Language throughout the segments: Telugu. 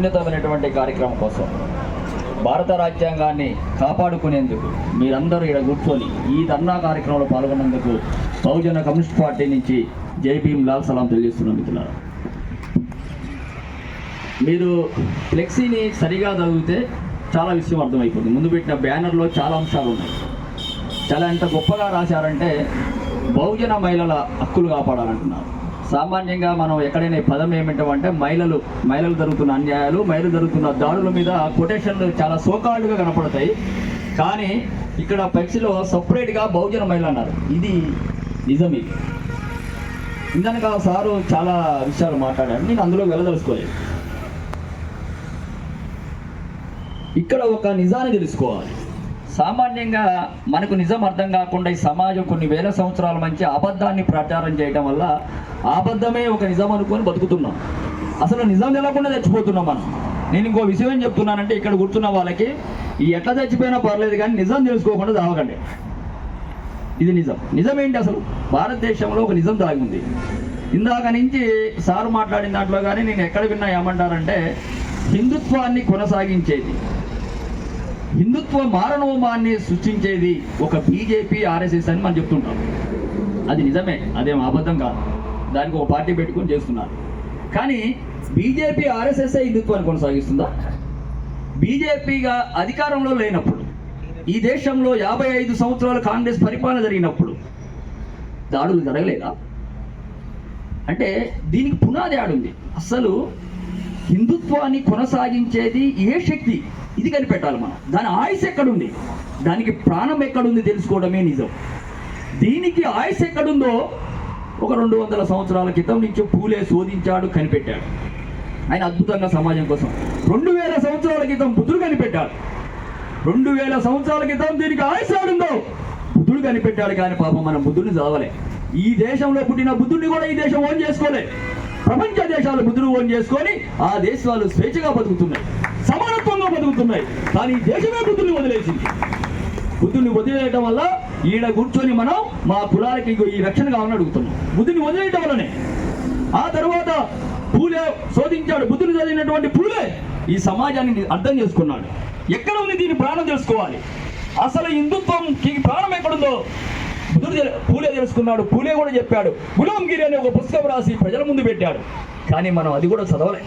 అత్యున్నతమైనటువంటి కార్యక్రమం కోసం భారత రాజ్యాంగాన్ని కాపాడుకునేందుకు మీరందరూ ఇక్కడ కూర్చొని ఈ ధర్నా కార్యక్రమంలో పాల్గొన్నందుకు బహుజన కమ్యూనిస్ట్ పార్టీ నుంచి జై భీమ్ లాల్ సలాం తెలియజేస్తున్నాం మిత్రులారా. మీరు ఫ్లెక్సీని సరిగా చదివితే చాలా విషయం అర్థమైపోతుంది. ముందు పెట్టిన బ్యానర్లో చాలా అంశాలు ఉన్నాయి. చాలా ఎంత గొప్పగా రాశారంటే బహుజన మహిళల హక్కులు కాపాడాలంటున్నారు. సామాన్యంగా మనం ఎక్కడైనా పదం ఏమిటంటే మహిళలు మహిళలు జరుగుతున్న అన్యాయాలు మహిళలు జరుగుతున్న దాడుల మీద కొటేషన్లు చాలా సోకాళ్ళుగా కనపడతాయి. కానీ ఇక్కడ పక్షిలో సపరేట్గా బహుజన మహిళ అన్నారు. ఇది నిజమే. ఇది ఇందనక సారు చాలా విషయాలు మాట్లాడారు. నేను అందులో వెళ్ళదలుచుకోలేదు. ఇక్కడ ఒక నిజాన్ని తెలుసుకోవాలి. సామాన్యంగా మనకు నిజం అర్థం కాకుండా ఈ సమాజం కొన్ని వేల సంవత్సరాల మంచి అబద్ధాన్ని ప్రచారం చేయడం వల్ల ఆ అబద్ధమే ఒక నిజం అనుకొని బతుకుతున్నాం. అసలు నిజం తెలకుండా చచ్చిపోతున్నాం మనం. నేను ఇంకో విషయం ఏం చెప్తున్నానంటే ఇక్కడ కూర్చున్న వాళ్ళకి ఈ ఎట్లా చచ్చిపోయినా పర్లేదు కానీ నిజం తెలుసుకోకుండా తాగకండి ఇది నిజం. నిజం ఏంటి అసలు? భారతదేశంలో ఒక నిజం దాగి ఉంది. ఇందాక నుంచి సారు మాట్లాడిన దాంట్లో కానీ నేను ఎక్కడ విన్నా ఏమంటారంటే హిందుత్వాన్ని కొనసాగించేది. హిందుత్వ మారణోమాన్ని సృష్టించేది ఒక బీజేపీ ఆర్ఎస్ఎస్ అని మనం చెప్తుంటాం. అది నిజమే అదేం అబద్ధం కాదు. దానికి ఒక పార్టీ పెట్టుకొని చేస్తున్నారు. కానీ బీజేపీ ఆర్ఎస్ఎస్ఏ హిందుత్వాన్ని కొనసాగిస్తుందా? బీజేపీగా అధికారంలో లేనప్పుడు ఈ దేశంలో యాభై ఐదు సంవత్సరాలు కాంగ్రెస్ పరిపాలన జరిగినప్పుడు దాడులు జరగలేదా? అంటే దీనికి పునాది ఆడుంది. అసలు హిందుత్వాన్ని కొనసాగించేది ఏ శక్తి? ఇది కనిపెట్టాలి మనం. దాని ఆయుస్ ఎక్కడుంది? దానికి ప్రాణం ఎక్కడుంది తెలుసుకోవడమే నిజం. దీనికి ఆయుస్ ఎక్కడుందో ఒక రెండు వందల సంవత్సరాల క్రితం నుంచి పూలే శోధించాడు కనిపెట్టాడు. ఆయన అద్భుతంగా సమాజం కోసం. రెండు వేల సంవత్సరాల క్రితం బుద్ధుడు కనిపెట్టాడు. రెండు వేల సంవత్సరాల క్రితం దీనికి ఆయుష్ ఆడుందో బుద్ధుడు కనిపెట్టాడు కానీ పాపం మనం బుద్ధుడిని చదవలే ఈ దేశంలో పుట్టిన బుద్ధుడిని కూడా ఈ దేశం ఓన్ చేసుకోలే. ప్రపంచ దేశాలు బుద్ధుడు చేసుకొని ఆ దేశాలు స్వేచ్ఛగా బతుకుతున్నాయి. సమానత్వంగా బతుకుతున్నాయి. కానీ దేశమే బుద్ధుని వదిలేసింది. బుద్ధుని వదిలేయటం వల్ల ఈడ కూర్చొని మనం మా కులాలకి ఈ రక్షణ కావాలని అడుగుతున్నాం. బుద్ధుని వదిలేయటం వల్లనే. ఆ తర్వాత పూలే శోధించాడు. బుద్ధుని చదివినటువంటి పూలే ఈ సమాజాన్ని అర్థం చేసుకున్నాడు. ఎక్కడ ఉంది దీని ప్రాణం తెలుసుకోవాలి? అసలు హిందుత్వంకి ప్రాణం ఎక్కడుందో బుద్ధుడు పూలే తెలుసుకున్నాడు పూలే కూడా చెప్పాడు. గులాంగిరి అనే ఒక పుస్తకం రాసి ప్రజల ముందు పెట్టాడు. కానీ మనం అది కూడా చదవలే.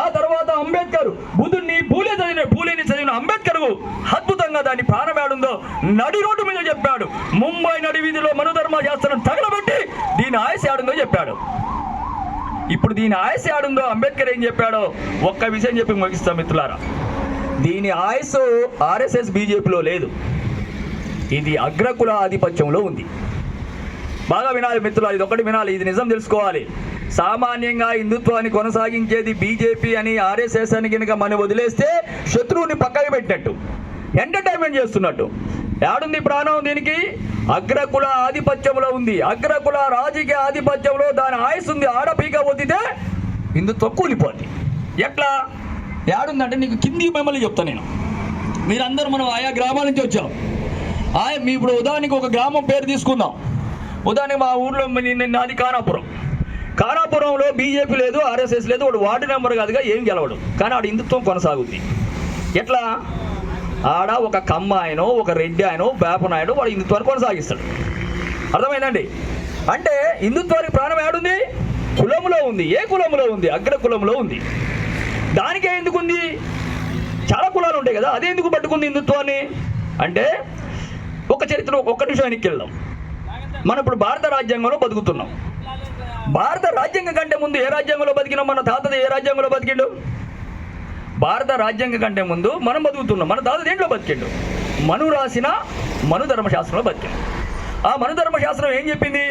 ఆ తర్వాత అంబేద్కర్ బుద్ధుడిని పూలే చదివిన పూలేని చదివిన అంబేద్కర్ అద్భుతంగా దాని ప్రాణమేడుందో నడి రోడ్డు మీద చెప్పాడు. ముంబై నడి వీధిలో మనుధర్మ శాస్త్రం తగలబెట్టి దీని ఆయుష్ ఆడుందో చెప్పాడు. ఇప్పుడు దీని ఆయుష్ ఆడుందో అంబేద్కర్ ఏం చెప్పాడో ఒక్క విషయం చెప్పి ముగిస్తాం మిత్రులారా. దీని ఆయుష్ ఆర్ఎస్ఎస్ బీజేపీలో లేదు. ఇది అగ్రకుల ఆధిపత్యంలో ఉంది. బాగా వినాలి మిత్రులు ఇది ఒకటి వినాలి ఇది నిజం తెలుసుకోవాలి. సామాన్యంగా హిందుత్వాన్ని కొనసాగించేది బీజేపీ అని ఆర్ఎస్ఎస్ అని కనుక మనం వదిలేస్తే శత్రువుని పక్కకి పెట్టినట్టు ఎంటర్టైన్మెంట్ చేస్తున్నట్టు. ఏడుంది ప్రాణం దీనికి? అగ్రకుల ఆధిపత్యంలో ఉంది. అగ్రకుల రాజకీయ ఆధిపత్యంలో దాని ఆయుస్ ఉంది. ఆడపీక ఒత్తితే హిందుత్వం కూలిపోద్ది. ఎట్లా? ఏడుందంటే నీకు కింది మిమ్మల్ని చెప్తా నేను. మీరందరూ మనం ఆయా గ్రామాల నుంచి వచ్చాం. మీ ఇప్పుడు ఉదాహరణకి ఒక గ్రామం పేరు తీసుకుందాం. ఉదాహరణకి మా ఊర్లో నాది కానాపురం. కానాపురంలో బీజేపీ లేదు ఆర్ఎస్ఎస్ లేదు వాడు వార్డు నెంబర్ కాదుగా ఏం గెలవడు. కానీ ఆడ హిందుత్వం కొనసాగుద్ది. ఎట్లా? ఆడ ఒక కమ్మ ఆయనో ఒక రెడ్డి ఆయనో వేపనాయుడు వాడు హిందుత్వాన్ని కొనసాగిస్తాడు. అర్థమైందండి? అంటే హిందుత్వానికి ప్రాణం ఏడుంది? కులంలో ఉంది. ఏ కులంలో ఉంది? అగ్ర కులంలో ఉంది. దానికే ఎందుకు ఉంది చాలా కులాలు ఉంటాయి కదా అదే ఎందుకు పట్టుకుంది హిందుత్వాన్ని? అంటే ఒక చరిత్ర ఒక్క నిమిషం వెళ్దాం మనం ఇప్పుడు భారత రాజ్యాంగంలో బతుకుతున్నాం. భారత రాజ్యాంగం కంటే ముందు ఏ రాజ్యాంగంలో బతికినాం? మన తాత ఏ రాజ్యాంగంలో బతికిండు? భారత రాజ్యాంగం కంటే ముందు మనం బతుకుతున్నాం. మన తాత దేంట్లో బతికిండు? మను రాసిన మను ధర్మశాస్త్రంలో బతికిండు. ఆ మను ధర్మశాస్త్రం ఏం చెప్పింది?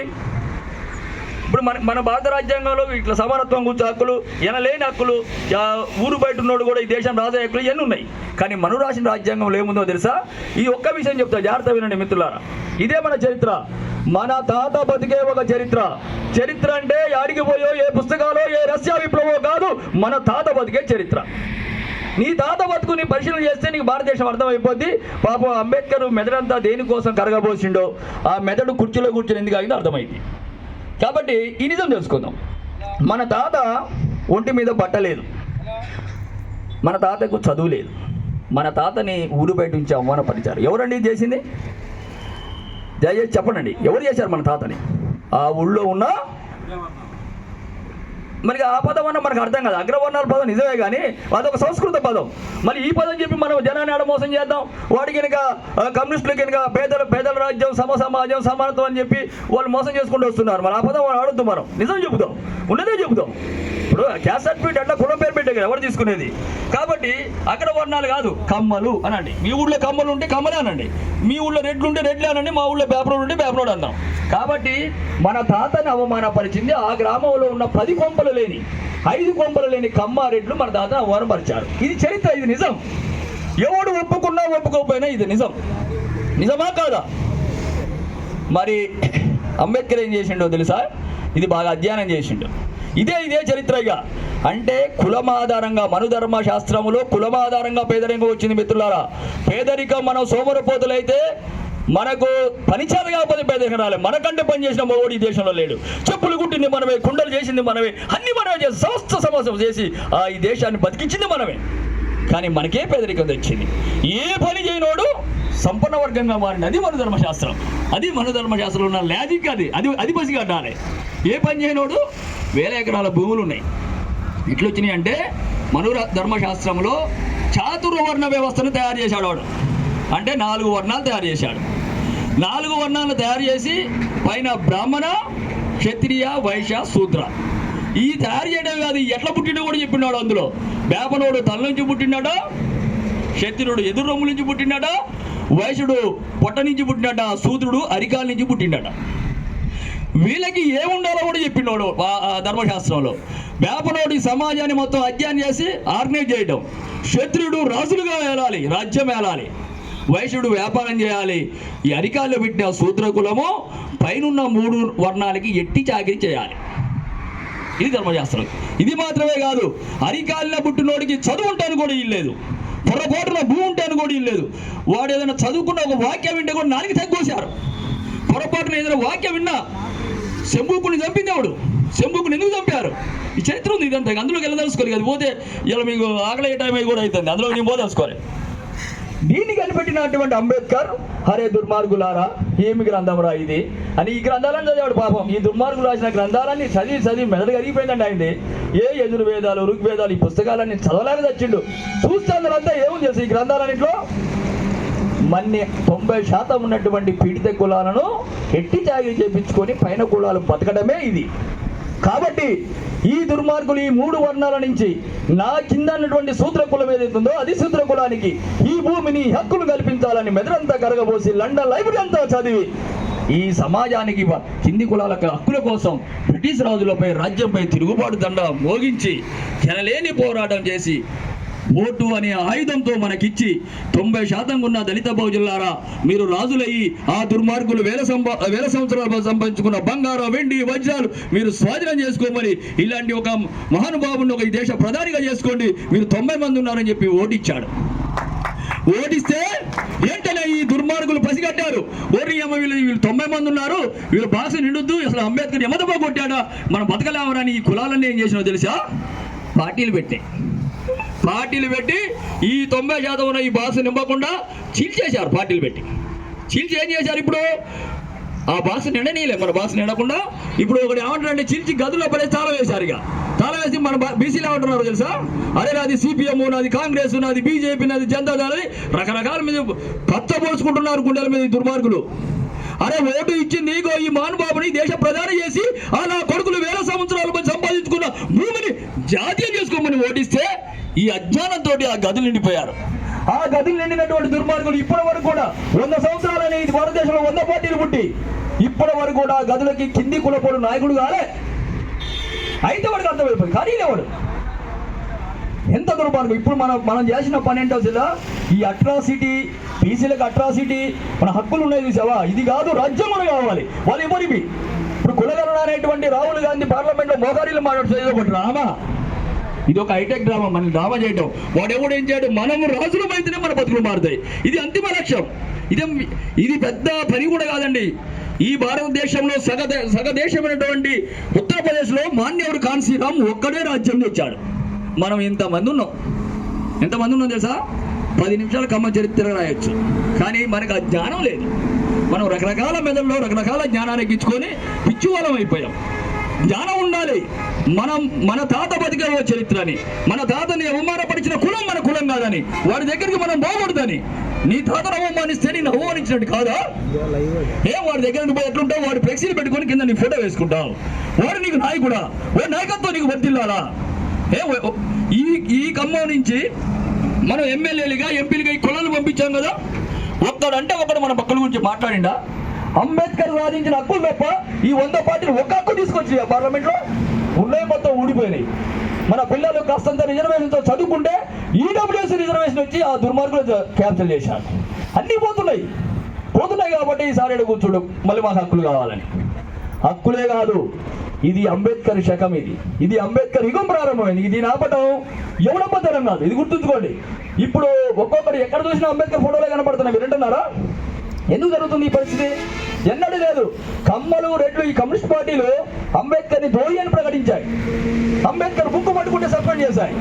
ఇప్పుడు మన మన భారత రాజ్యాంగంలో ఇట్లా సమానత్వం గురించి హక్కులు ఎనలేని హక్కులు ఊరు బయట ఉన్నోడు కూడా ఈ దేశం రాజా హక్కులు ఇవన్నీ ఉన్నాయి. కానీ మను రాసిన రాజ్యాంగంలో ఏముందో తెలుసా? ఈ ఒక్క విషయం చెప్తా జాగ్రత్త వినండి మిత్రులారా. ఇదే మన చరిత్ర. మన తాత బతికే ఒక చరిత్ర. చరిత్ర అంటే యాడికి పోయో ఏ పుస్తకాలో ఏ రష్యా విప్లవో కాదు మన తాత బతికే చరిత్ర. నీ తాత బతుకుని పరిశీలన చేస్తే నీకు భారతదేశం అర్థమైపోద్ది. పాపం అంబేద్కర్ మెదడంతా దేనికోసం కరగబోసిండో ఆ మెదడు కుర్చీలో కూర్చొని ఎందుకు ఆగిందో అర్థమైంది. కాబట్టి ఈ నిజం తెలుసుకుందాం. మన తాత ఒంటి మీద పట్టలేదు మన తాతకు చదువు లేదు. మన తాతని ఊరు బయట నుంచి అవమానపరిచారు. ఎవరండి చేసింది? దయచేసి చెప్పండి ఎవరు చేశారు మన తాతని? ఆ ఊళ్ళో ఉన్న మరి ఆ పదం అన్న మనకు అర్థం కాదు. అగ్రవర్ణాల పదం నిజమే కానీ అదొక సంస్కృత పదం. మరి ఈ పదం చెప్పి మనం జనాన్ని ఆడ మోసం చేద్దాం? వాడికి కనుక కమ్యూనిస్టులు కనుక పేదల పేదల రాజ్యం సమ సమాజం సమానత్వం అని చెప్పి వాళ్ళు మోసం చేసుకుంటూ వస్తున్నారు. మరి ఆ పదం ఆడొద్దు మనం. నిజం చెబుతాం ఉన్నదే చెబుతాం ఇప్పుడు క్యాస్ట్ సర్టిఫికేట్ అంటే కులం పేరు గవర్నమెంట్ దగ్గర ఎవరు తీసుకునేది? కాబట్టి అక్కడ వర్ణాలు కాదు కమ్మలు అనండి. మీ ఊళ్ళో కమ్మలు ఉంటే కమ్మలే అనండి. మీ ఊళ్ళో రెడ్లు ఉంటే రెడ్లే అనండి మా ఊళ్ళో పేపర్ ఉంటే పేపర్ అందాం కాబట్టి మన తాతని అవమానపరిచింది ఆ గ్రామంలో ఉన్న పది కొంపలు లేని ఐదు కొంపలు లేని కమ్మారెడ్లు మన తాతను అవమానపరిచారు. ఇది చరిత్ర ఇది నిజం. ఎవడు ఒప్పుకున్నా ఒప్పుకోకపోయినా ఇది నిజం. నిజమా కాదా? మరి అంబేద్కర్ ఏం చేసిండో తెలుసా? ఇది బాగా అధ్యయనం చేసిండు. ఇదే ఇదే చరిత్ర అంటే కులం ఆధారంగా మనుధర్మ శాస్త్రములో కులం ఆధారంగా పేదరికం వచ్చింది మిత్రులారా. పేదరికం మనం సోమరపోతులైతే మనకు పనిచేత కాకపోతే పేదరికం రాలే మనకంటే పని చేసిన మగోడు ఈ దేశంలో లేడు. చెప్పులు కుట్టింది మనమే కుండలు చేసింది మనమే అన్ని మనమే చేసి సమస్త సమస్య చేసి ఆ ఈ దేశాన్ని బతికించింది మనమే. కానీ మనకే పేదరికం తెచ్చింది. ఏ పని చేయనోడు సంపన్న వర్గంగా మారింది అది మన ధర్మశాస్త్రం అది మన ధర్మశాస్త్రంలో ఉన్న లాజిక్ అది. అది అది పసిగా ఏ పని చేయనోడు వేల ఎకరాల భూములు ఉన్నాయి. ఇట్లా వచ్చినాయి అంటే మను ధర్మశాస్త్రంలో చాతుర్వర్ణ వ్యవస్థను తయారు చేశాడు వాడు. అంటే నాలుగు వర్ణాలు తయారు చేశాడు. నాలుగు వర్ణాలను తయారు చేసి పైన బ్రాహ్మణ క్షత్రియ వైశ్య శూద్ర. ఈ తయారు చేయడం కాదు ఎట్లా పుట్టిండో కూడా చెప్పినాడు అందులో. వేపనోడు తల నుంచి పుట్టినాడో క్షత్రుడు ఎదురు రొమ్ము నుంచి పుట్టినాడో వైశ్యుడు పొట్ట నుంచి పుట్టినాడా శూద్రుడు అరికాల నుంచి పుట్టినాడా వీళ్ళకి ఏముండాలో కూడా చెప్పిండోడు ధర్మశాస్త్రంలో. వేపనోడు సమాజాన్ని మొత్తం అధ్యయనం చేసి ఆర్గనైజ్ చేయడం. శత్రుడు రాజులుగా వేలాలి రాజ్యం వెళ్ళాలి వైశ్యుడు వ్యాపారం చేయాలి. ఈ అరికాల్లో పెట్టిన సూత్రకులము పైనున్న మూడు వర్ణాలకి ఎట్టి చాకిరి చేయాలి. ఇది ధర్మశాస్త్రం. ఇది మాత్రమే కాదు అరికాలిన పుట్టినోడికి చదువు ఉంటాను కూడా ఇల్లేదు పొరపాటున భూమి ఉంటాను కూడా ఇల్లేదు వాడు ఏదైనా చదువుకున్న ఒక వాక్యం వింటే కూడా నాలుగు తగ్గోశారు పొరపాటున ఏదైనా వాక్యం విన్నా శంభుకుని చంపింది ఎవడు? శంభుకుని ఎందుకు చంపారు? ఈ చరిత్ర ఉంది ఇదంతా. అందులోకి వెళ్ళదలుచుకోవాలి అది పోతే ఇలా మీకు ఆకలి టైం కూడా అవుతుంది. అందులో నేను పోదలుచుకోవాలి దీన్ని కనిపెట్టినటువంటి అంబేద్కర్ హరే దుర్మార్గులారా ఏమి గ్రంథం రా ఇది? అని ఈ గ్రంథాలను చదివాడు పాపం. ఈ దుర్మార్గులు రాసిన గ్రంథాలన్నీ చదివి చదివి మెదడు కరిగిపోయిందండి ఆయనది. ఏ యజుర్వేదాలు ఋగ్వేదాలు ఈ పుస్తకాలన్నీ చదవలేక తెచ్చిండు చూస్తే అందులో ఏముంది తెలుసు ఈ గ్రంథాలన్నింటిలో? మన్ని తొంభై శాతం ఉన్నటువంటి పీడిత కులాలను ఎట్టి త్యాగం చేపించుకొని పైన కులాలు బతకడమే ఇది. కాబట్టి ఈ దుర్మార్గులు ఈ మూడు వర్ణాల నుంచి నా కింద ఉన్నటువంటి సూత్ర కులం ఏదైతుందో అది సూత్ర కులానికి ఈ భూమిని హక్కులు కల్పించాలని మెదడంతా కరగబోసి లండన్ లైబ్రరీ అంతా చదివి ఈ సమాజానికి కింది కులాల హక్కుల కోసం బ్రిటిష్ రాజులపై రాజ్యంపై తిరుగుబాటు దండ మోగించి జనలేని పోరాటం చేసి ఓటు అనే ఆయుధంతో మనకిచ్చి తొంభై శాతం ఉన్న దళిత బహుజులారా మీరు రాజులయ్యి ఆ దుర్మార్గులు వేల సంబ వేల సంవత్సరాలు సంపాదించుకున్న బంగారం వెండి వజ్రాలు మీరు స్వాధీనం చేసుకోమని ఇలాంటి ఒక మహానుభావుని ఒక ఈ దేశ ప్రధానిగా చేసుకోండి. మీరు తొంభై మంది ఉన్నారని చెప్పి ఓటిచ్చాడు. ఓటిస్తే ఏంటనే ఈ దుర్మార్గులు పసిగట్టారు? ఓరి అమ్మ వీళ్ళు వీళ్ళు తొంభై మంది ఉన్నారు. వీళ్ళు భాష నిండుద్దు. అసలు అంబేద్కర్ ఎమదపా కొట్టాడా? మనం బతకలేవరని ఈ కులాలన్నీ ఏం చేసినా తెలుసా? పార్టీలు పెట్టాయి. పార్టీలు పెట్టి ఈ తొంభై శాతం ఉన్న ఈ భాష నింపకుండా చీల్చేశారు పార్టీలు పెట్టి. చీల్చి ఏం చేశారు ఇప్పుడు? ఆ భాష నిండనీయలే. మన భాష నిండకుండా ఇప్పుడు ఒకటి ఏమంటారంటే చీల్చి గదుల్లో పడే తాళం వేశారు ఇక. తాళం వేసి మన బీసీలు ఏమంటున్నారు తెలుసా? అరే నాది సిపిఎం నాది కాంగ్రెస్ నాది బీజేపీ నాది జనతా దళ రకరకాల మీద పచ్చ పోసుకుంటున్నారు గుండెల మీద దుర్మార్గులు. అరే ఓటు ఇచ్చి నీకో ఈ మహానుభావుని దేశ ప్రధాని చేసి ఆ నా కొడుకులు వేల సంవత్సరాలు సంపాదించుకున్న భూమిని జాతీయం చేసుకోమని ఓటిస్తే ఈ అజ్ఞానంతో ఆ గదులు నిండిపోయారు. ఆ గదులు నిండినటువంటి దుర్మార్గులు ఇప్పటి వరకు కూడా వంద సంవత్సరాలని భారతదేశంలో వంద పార్టీలు పుట్టి ఇప్పటి వరకు కూడా ఆ గదులకి కింది కులపోడు నాయకుడు కాలే. అయితే వాడికి అర్థమైపోయింది. కానీ లేవాడు ఎంత దుర్మార్గం. ఇప్పుడు మనం మనం చేసిన పని ఏంటో జిల్లా ఈ అట్రాసిటీ బీసీలకు అట్రాసిటీ మన హక్కులు ఉన్నాయి చూసావా? ఇది కాదు రాజ్యం కూడా కావాలి. వాళ్ళు ఎవరివి? ఇప్పుడు కులగలన అనేటువంటి రాహుల్ గాంధీ పార్లమెంట్లో మోగారీలు మాట్లాడుతుంది ఒకటి ఇది ఒక హైటెక్ డ్రామా మనం డ్రామా చేయటం. వాడు ఎవడు ఏం చేయడం? మనము రాజులు అయితేనే మన బతుకులు మారుతాయి. ఇది అంతిమ లక్ష్యం. ఇది ఇది పెద్ద పని కూడా కాదండి. ఈ భారతదేశంలో సగ సగ దేశమైనటువంటి ఉత్తరప్రదేశ్లో మాన్యవుడు కాన్సీరామ్ ఒక్కడే రాజ్యం తెచ్చాడు మనం ఇంతమంది ఉన్నాం. ఎంతమంది ఉన్నాం తెలుసా? పది నిమిషాలు కమ్మ చరిత్ర రాయొచ్చు. కానీ మనకు ఆ జ్ఞానం లేదు. మనం రకరకాల మెదడులో రకరకాల జ్ఞానాన్ని ఎక్కించుకొని పిచ్చివాళ్ళం అయిపోయాం. జ్ఞానం ఉండాలి. మనం మన తాత బతికే చరిత్రని మన తాతని అవమానపరిచిన కులం మన కులం కాదని వాడి దగ్గరికి మనం పోకూడదని. నీ తాతను అవమానిస్తే నేను అవమానించినట్టు కాదా? ఏ వాడి దగ్గర పోయి ఎట్లుంటావు? వాడు ఫ్లెక్సీలు పెట్టుకొని కింద నీ ఫోటో వేసుకుంటావు. వాడు నీకు నాయకుడా? వాడి నాయకత్వం నీకు వర్తిల్లాలా? ఏ ఓ- ఈ ఈ ఖమ్మం నుంచి మనం ఎమ్మెల్యేలుగా ఎంపీలుగా ఈ కులాలు పంపించాం కదా? ఒక్కడంటే ఒకడు మన పక్కల గురించి మాట్లాడిండా? అంబేద్కర్ సాధించిన హక్కులు తప్ప ఈ వంద పార్టీలు ఒక్క హక్కు తీసుకొచ్చి పార్లమెంట్లో ఉన్నాయి మొత్తం ఊడిపోయినాయి. మన పిల్లలు కాస్తంత రిజర్వేషన్తో చదువుకుంటే ఈడబ్ల్యూఎస్ రిజర్వేషన్ వచ్చి ఆ దుర్మార్గులు క్యాన్సిల్ చేశారు. అన్నీ పోతున్నాయి. పోతున్నాయి కాబట్టి ఈసారి కూర్చోడు. మళ్ళీ మాకు హక్కులు కావాలని. హక్కులే కాదు. ఇది అంబేద్కర్ శకం ఇది. ఇది అంబేద్కర్ యుగం ప్రారంభమైంది. ఇది ఆపటం ఎవడమ్మతనం కాదు. ఇది గుర్తుంచుకోండి. ఇప్పుడు ఒక్కొక్కరు ఎక్కడ చూసినా అంబేద్కర్ ఫోటోలే కనపడుతున్నాయి. మీరు వింటున్నారా? ఎందుకు జరుగుతుంది ఈ పరిస్థితి? ఎన్నడూ లేదు. కమ్మలు రెడ్లు ఈ కమ్యూనిస్ట్ పార్టీలు అంబేద్కర్ని ద్రోహి అని ప్రకటించాయి. అంబేద్కర్ బుక్ పట్టుకుంటే సస్పెండ్ చేశాయి.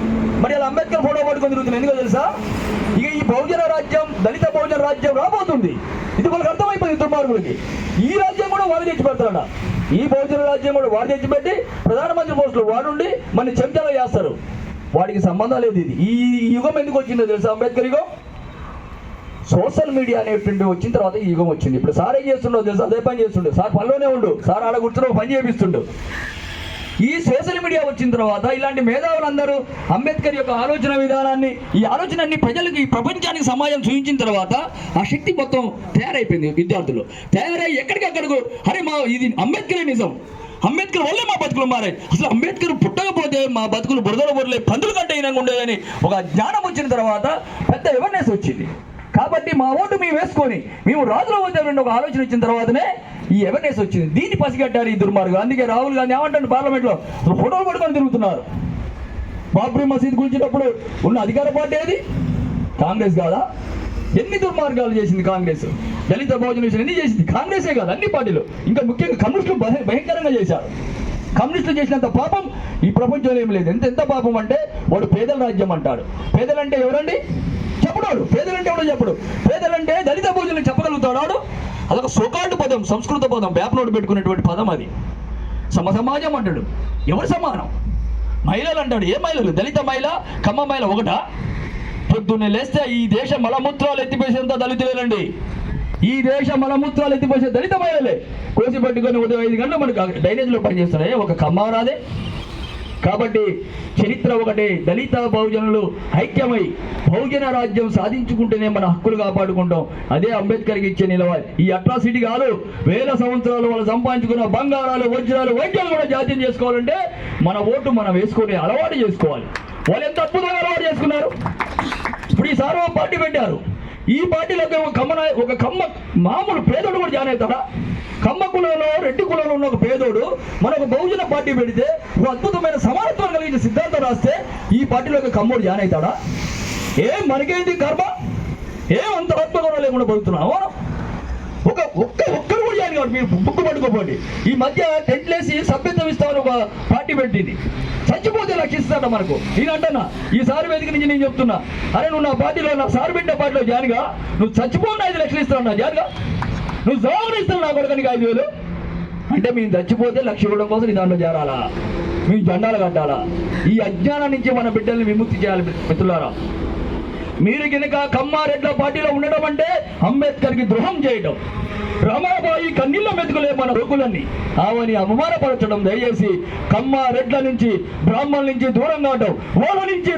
మరి అలా అంబేద్కర్ ఫోటో పట్టుకొని తిరుగుతుంది. ఎందుకో తెలుసా? ఇక ఈ బహుజన రాజ్యం దళిత బహుజన రాజ్యం రాబోతుంది. ఇది వాళ్ళకి అర్థమైపోయింది దుర్మార్గులకి. ఈ రాజ్యం కూడా వాడు తెచ్చి పెడతాడ ఈ బహుజన రాజ్యం కూడా వాడు తెచ్చిపెట్టి ప్రధానమంత్రి పోస్టులు వాడుండి మన చెంచాలో చేస్తారు వాడికి సంబంధం లేదు ఇది. ఈ ఈ యుగం ఎందుకు వచ్చిందో తెలుసా అంబేద్కర్ యుగం? సోషల్ మీడియా అనేటువంటి వచ్చిన తర్వాత ఈ యుగం వచ్చింది. ఇప్పుడు సార్ ఏం చేస్తుండో తెలుసు? అదే పని చేస్తుండే. సార్ పనిలోనే ఉండు. సార్ ఆడ కూర్చుని పని చేపిస్తుండు. ఈ సోషల్ మీడియా వచ్చిన తర్వాత ఇలాంటి మేధావులందరూ అంబేద్కర్ యొక్క ఆలోచన విధానాన్ని ఈ ఆలోచనని ప్రజలకు ఈ ప్రపంచానికి సమాజం చూపించిన తర్వాత ఆ శక్తి మొత్తం తయారైపోయింది విద్యార్థులు. తయారై ఎక్కడికక్కడికి అరే మా ఇది అంబేద్కరే నిజం. అంబేద్కర్ వల్లే మా బతుకులు మారాయి. అసలు అంబేద్కర్ పుట్టకపోతే మా బతుకులు బురదలు బురలే పందులు కంటే అయినా ఉండేదని ఒక జ్ఞానం వచ్చిన తర్వాత పెద్ద అవేర్నెస్ వచ్చింది. కాబట్టి మా ఓటు మేము వేసుకొని మేము రాజుల వద్ద ఒక ఆలోచన వచ్చిన తర్వాతనే ఈ అవేర్నెస్ వచ్చింది. దీన్ని పసిగట్టారు ఈ దుర్మార్గం అందుకే రాహుల్ గాంధీ ఏమంటాడు పార్లమెంట్లో? ఫోటోలు పడుకొని తిరుగుతున్నారు. బాబ్రీ మసీద్ కూల్చినప్పుడు ఉన్న అధికార పార్టీ ఏది? కాంగ్రెస్ కాదా? ఎన్ని దుర్మార్గాలు చేసింది కాంగ్రెస్? దళిత భోజన విషయం ఎన్ని చేసింది? కాంగ్రెసే కాదు అన్ని పార్టీలు. ఇంకా ముఖ్యంగా కమ్యూనిస్టులు భయ- భయంకరంగా చేశారు. కమ్యూనిస్టులు చేసినంత పాపం ఈ ప్రపంచంలో ఏం లేదు. ఎంత ఎంత పాపం అంటే వాడు పేదల రాజ్యం అంటాడు. పేదలంటే ఎవరండి? చెప్పడాడు పేదలంటే ఎవడో చెప్పడు. పేదలంటే దళిత భోజనం చెప్పగలుగుతాడు వాడు. అదొక సోకాల్డ్ పదం సంస్కృత పదం వేపనోడు పెట్టుకునేటువంటి పదం అది. సమ సమాజం అంటాడు. ఎవరు సమానం? మహిళలు అంటాడు. ఏ మహిళలు? దళిత మహిళ కమ్మ మహిళ ఒకటా? పొద్దున్నే లేస్తే ఈ దేశ మలమూత్రాలు ఎత్తిపోసేంత దళితులేనండి. ఈ దేశ మలమూత్రాలు ఎత్తిపోసే దళిత మహిళలే. కోసి పట్టుకొని ఉదయం ఐదు గంటలు మనకు డ్రైనేజ్లో పనిచేస్తున్నాయి ఒక కమ్మ రాదే. కాబట్టి చరిత్ర ఒకటే దళిత బహుజనులు ఐక్యమై బహుజన రాజ్యం సాధించుకుంటేనే మన హక్కులు కాపాడుకుంటాం. అదే అంబేద్కర్కి ఇచ్చే నిలవ ఈ అట్రాసిటీ కాదు. వేల సంవత్సరాలు వాళ్ళు సంపాదించుకున్న బంగారాలు వజ్రాలు వైద్యాలు కూడా జాతీయం చేసుకోవాలంటే మన ఓటు మనం వేసుకొని అలవాటు చేసుకోవాలి. వాళ్ళు ఎంత అద్భుతంగా అలవాటు చేసుకున్నారు. ఇప్పుడు ఈ సార్ ఒక పార్టీ పెట్టారు. ఈ పార్టీలో ఒక కమ్మ ఒక కమ్మ మామూలు పేదోడు కూడా జాయిన్ అవుతాడా? ఉన్న ఒక పేదోడు మనకు బహుజన పార్టీ పెడితే ఒక అద్భుతమైన సమానత్వం కలిగిన సిద్ధాంతం రాస్తే ఈ పార్టీలో ఒక కమ్మోడు జాయిన్ అవుతాడా? ఏం మనకేంటి కర్మ? ఏం అంత ఆత్మగౌరవం లేకుండా బతుకుతున్నావు? ఒక ఒక్క ఒక్కరు కూడా జాయిన్ కాదు మీరు బుక్కు పట్టుకోపోండి. ఈ మధ్య టెంట్లేసి సభ్యత్వం ఇస్తామని ఒక పార్టీ పెట్టింది. చచ్చిపోతే లక్షిస్తాడ మనకు? నేను అంటున్నా ఈ సారి వేదిక నుంచి నేను చెప్తున్నా. అరే నువ్వు నా పార్టీలో నా సార్ పెట్టిన పార్టీలో జాయిన్గా నువ్వు చచ్చిపోయిన ఐదు లక్షలు ఇస్తావు నా జాయిన్గా నువ్వు జాయిన్ ఇస్తావు నా కొడుకనికి ఐదు వేలు. అంటే మేము చచ్చిపోతే లక్ష ఇవ్వడం కోసం నీ దాంట్లో చేరాలా? మేము జెండాలు కట్టాలా? ఈ అజ్ఞానం నుంచి మన బిడ్డల్ని విముక్తి చేయాలి మిత్రులారా. మీరు కనుక కమ్మారెడ్ల పార్టీలో ఉండడం అంటే అంబేద్కర్కి ద్రోహం చేయడం. రమాబాయి కన్నీళ్ళ మెతుకులే మన రోగులన్నీ ఆవని అవమానపరచడం దయచేసి కమ్మారెడ్ల నుంచి బ్రాహ్మణుల నుంచి దూరం కావడం వాళ్ళ నుంచి